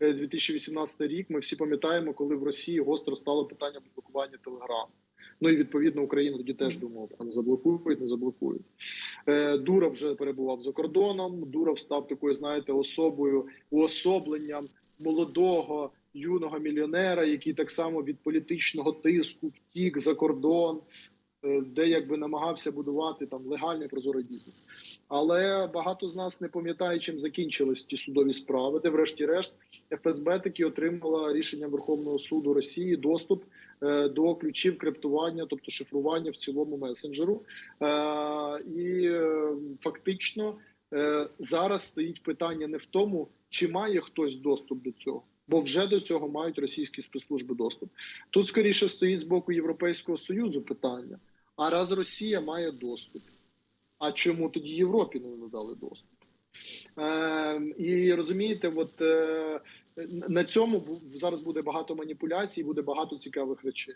е, 2018 рік. Ми всі пам'ятаємо, коли в Росії гостро стало питання блокування Телеграму. Ну і відповідно Україна тоді теж думала, там заблокують, не заблокують. Е, Дуров вже перебував за кордоном. Дуров став такою, знаєте, особою уособленням молодого юного мільйонера, який так само від політичного тиску втік за кордон, е, де якби намагався будувати там легальний прозорий бізнес. Але багато з нас не пам'ятає, чим закінчились ті судові справи, де, врешті-решт, ФСБ таки отримала рішення Верховного суду Росії доступ е, до ключів криптування, тобто шифрування в цілому месенджеру. Е, і е, фактично е, зараз стоїть питання не в тому, чи має хтось доступ до цього. Бо вже до цього мають російські спецслужби доступ. Тут скоріше стоїть з боку Європейського союзу питання: а раз Росія має доступ, а чому тоді Європі не надали доступ? Е, і розумієте, от е, на цьому зараз буде багато маніпуляцій, буде багато цікавих речей.